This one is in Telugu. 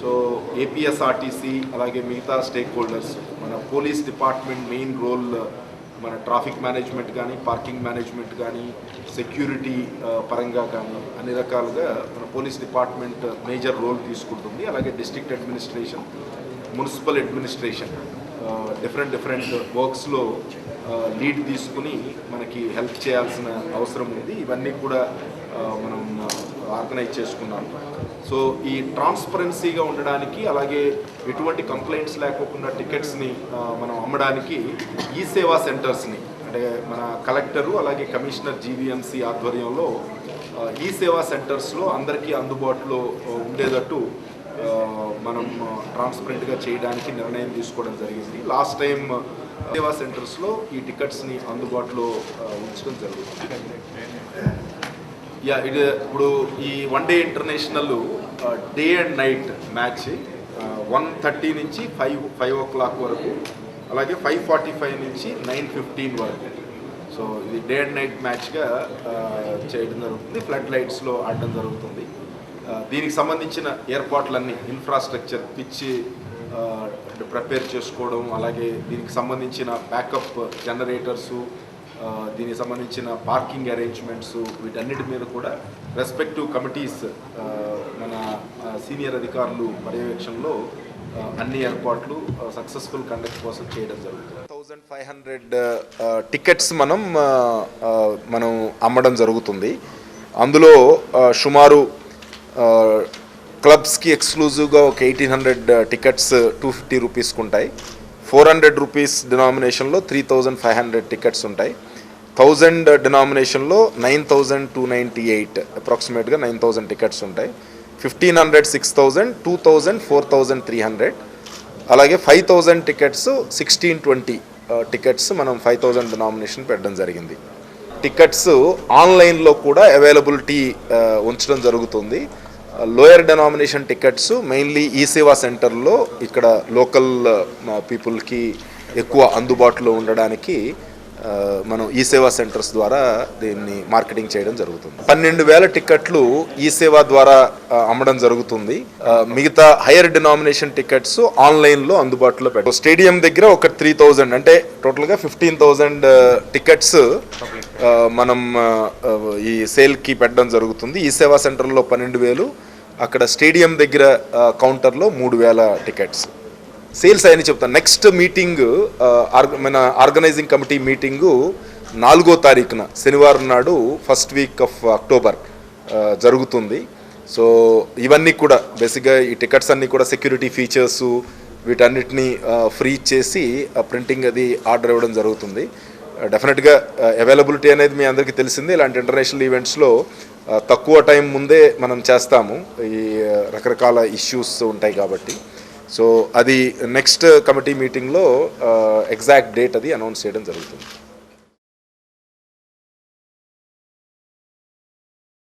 సో ఏపీఎస్ఆర్టీసీ అలాగే మిగతా స్టేక్ హోల్డర్స్ మన పోలీస్ డిపార్ట్మెంట్ మెయిన్ రోల్ మన ట్రాఫిక్ మేనేజ్మెంట్ కానీ పార్కింగ్ మేనేజ్మెంట్ కానీ సెక్యూరిటీ పరంగా కానీ అన్ని రకాలుగా మన పోలీస్ డిపార్ట్మెంట్ మేజర్ రోల్ తీసుకుంటుంది. అలాగే district administration municipal administration different different వర్క్స్లో lead తీసుకుని మనకి హెల్ప్ చేయాల్సిన అవసరం ఉంది. ఇవన్నీ కూడా మనం ఆర్గనైజ్ చేసుకున్నాం. సో ఈ ట్రాన్స్పరెన్సీగా ఉండడానికి అలాగే ఎటువంటి కంప్లైంట్స్ లేకోకుండా టికెట్స్ని మనం అమ్మడానికి ఈ సేవా సెంటర్స్ని అంటే మన కలెక్టరు అలాగే కమిషనర్ జీవీఎంసీ ఆధ్వర్యంలో ఈ సేవా సెంటర్స్లో అందరికీ అందుబాటులో ఉండేటట్టు మనం ట్రాన్స్పరెంట్గా చేయడానికి నిర్ణయం తీసుకోవడం జరిగింది. లాస్ట్ టైం సేవా సెంటర్స్లో ఈ టికెట్స్ని అందుబాటులో ఉంచడం జరుగుతుంది యా ఇది ఇప్పుడు ఈ one day international day and night match one thirty నుంచి ఫైవ్ ఫైవ్ ఓ క్లాక్ వరకు అలాగే ఫైవ్ ఫార్టీ ఫైవ్ నుంచి నైన్ ఫిఫ్టీన్ వరకు. సో ఇది డే అండ్ నైట్ మ్యాచ్గా చేయడం జరుగుతుంది. ఫ్లడ్ లైట్స్లో ఆడడం జరుగుతుంది. దీనికి సంబంధించిన ఏర్పాట్లన్నీ ఇన్ఫ్రాస్ట్రక్చర్ పిచ్చి ప్రిపేర్ చేసుకోవడం అలాగే దీనికి సంబంధించిన బ్యాకప్ జనరేటర్సు దీనికి సంబంధించిన పార్కింగ్ అరేంజ్మెంట్స్ వీటన్నిటి మీద కూడా రెస్పెక్టివ్ కమిటీస్ మన సీనియర్ అధికారులు పర్యవేక్షణలో అన్ని ఏర్పాట్లు సక్సెస్ఫుల్ కండక్ట్ కోసం చేయడం జరుగుతుంది. థౌజండ్ ఫైవ్ హండ్రెడ్ టికెట్స్ మనం మనం అమ్మడం జరుగుతుంది. అందులో సుమారు క్లబ్స్కి ఎక్స్క్లూజివ్గా ఒక eighteen hundred tickets two fifty రూపీస్కి ఉంటాయి four hundred rupees డినామినేషన్లో three thousand five hundred tickets ఉంటాయి. Thousand డినామినేషన్లో nine thousand two ninety eight అప్రాక్సిమేట్గా నైన్ థౌజండ్ టికెట్స్ ఉంటాయి. Fifteen hundred six thousand two thousand four thousand three hundred. అలాగే five thousand tickets sixteen twenty tickets మనం ఫైవ్ థౌజండ్ డినామినేషన్ పెట్టడం జరిగింది. టికెట్స్ ఆన్లైన్లో కూడా అవైలబిలిటీ ఉంచడం జరుగుతుంది. లోయర్ డెనామినేషన్ టికెట్స్ మెయిన్లీ ఈ సేవా సెంటర్లో ఇక్కడ లోకల్ పీపుల్కి uh, ఎక్కువ అందుబాటులో ఉండడానికి uh, మనం ఈ సేవా సెంటర్స్ ద్వారా దీన్ని మార్కెటింగ్ చేయడం జరుగుతుంది. పన్నెండు వేల టికెట్లు ఈ సేవ ద్వారా uh, అమ్మడం జరుగుతుంది. మిగతా హైయర్ డినామినేషన్ టికెట్స్ ఆన్లైన్లో అందుబాటులో పెట్టారు స్టేడియం దగ్గర ఒక త్రీ థౌజండ్ అంటే టోటల్గా ఫిఫ్టీన్ థౌజండ్ టికెట్స్ మనం ఈ సేల్కి పెట్టడం జరుగుతుంది. ఈ సేవా సెంటర్లో పన్నెండు వేలు అక్కడ స్టేడియం దగ్గర కౌంటర్లో మూడు వేల టికెట్స్. సేల్స్ అయ్యని చెప్తాను. నెక్స్ట్ మీటింగ్ మన ఆర్గనైజింగ్ కమిటీ మీటింగు నాలుగో తారీఖున శనివారం నాడు ఫస్ట్ వీక్ ఆఫ్ అక్టోబర్ జరుగుతుంది. సో ఇవన్నీ కూడా బేసిక్గా ఈ టికెట్స్ అన్నీ కూడా సెక్యూరిటీ ఫీచర్స్ వీటన్నిటిని ఫ్రీ చేసి ప్రింటింగ్ అది ఆర్డర్ ఇవ్వడం జరుగుతుంది. డెఫినెట్గా అవైలబిలిటీ అనేది మీ అందరికీ తెలిసింది. ఇలాంటి ఇంటర్నేషనల్ ఈవెంట్స్లో తక్కువ టైం ముందే మనం చేస్తాము. ఈ రకరకాల ఇష్యూస్ ఉంటాయి కాబట్టి. సో అది నెక్స్ట్ కమిటీ మీటింగ్లో ఎగ్జాక్ట్ డేట్ అది అనౌన్స్ చేయడం జరుగుతుంది.